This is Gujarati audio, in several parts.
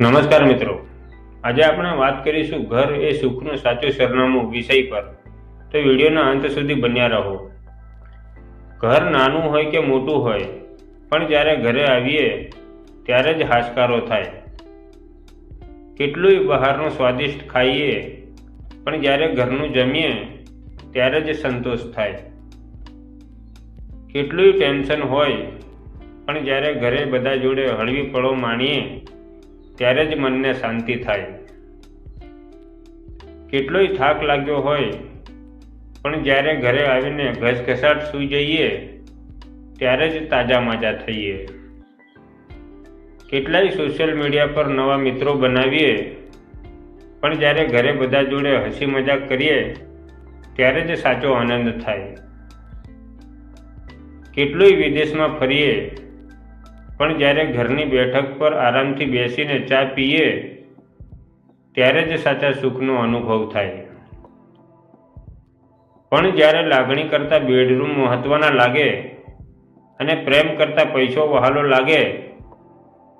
નમસ્કાર મિત્રો. આજે આપણે વાત કરીશું ઘર એ સુખનું સાચું સરનામું વિષય પર. તો વિડીયોના અંત સુધી બન્યા રહો. ઘર નાનું હોય કે મોટું હોય, પણ જ્યારે ઘરે આવીએ, ત્યારે જ હાશકારો થાય. કેટલુંય બહારનું સ્વાદિષ્ટ ખાઈએ, પણ જ્યારે ઘરનું જમીએ, ત્યારે જ સંતોષ થાય. કેટલુંય ટેન્શન હોય, પણ જ્યારે ઘરે બધા જોડે હળવી પળો માણીએ ત્યારે જ મનને શાંતિ થાય. કેટલોય થાક લાગ્યો હોય, પણ જ્યારે ઘરે આવીને ઘસઘસાટ સૂઈ જઈએ, ત્યારે જ તાજા માજા થઈએ. કેટલાય સોશિયલ મીડિયા પર નવા મિત્રો બનાવીએ, પણ જ્યારે ઘરે બધા જોડે હસી મજાક કરીએ, ત્યારે જ સાચો આનંદ થાય. કેટલુંય વિદેશમાં ફરીએ પણ જ્યારે ઘરની બેઠક પર આરામથી બેસીને ચા પીએ, ત્યારે જ સાચા સુખનો અનુભવ થાય. પણ જ્યારે લાગણી કરતાં બેડરૂમ મહત્ત્વના લાગે અને પ્રેમ કરતાં પૈસો વહાલો લાગે,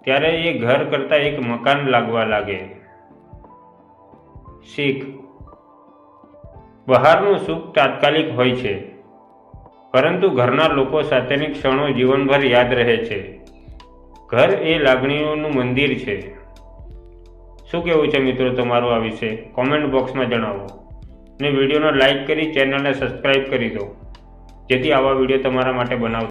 ત્યારે એ ઘર કરતાં એક મકાન લાગવા લાગે. શીખ. બહારનું સુખ તાત્કાલિક હોય છે, પરંતુ ઘરના લોકો સાથેની ક્ષણો જીવનભર યાદ રહે છે. ઘર એ લાગણીઓનું મંદિર છે. શું કહેવું છે મિત્રો તમારું આ વિશે? કોમેન્ટ બોક્સમાં જણાવો. અને વિડીયોને લાઈક કરી ચેનલને સબસ્ક્રાઈબ કરી દો. જેથી આવા વીડિયો તમારા માટે બનાવ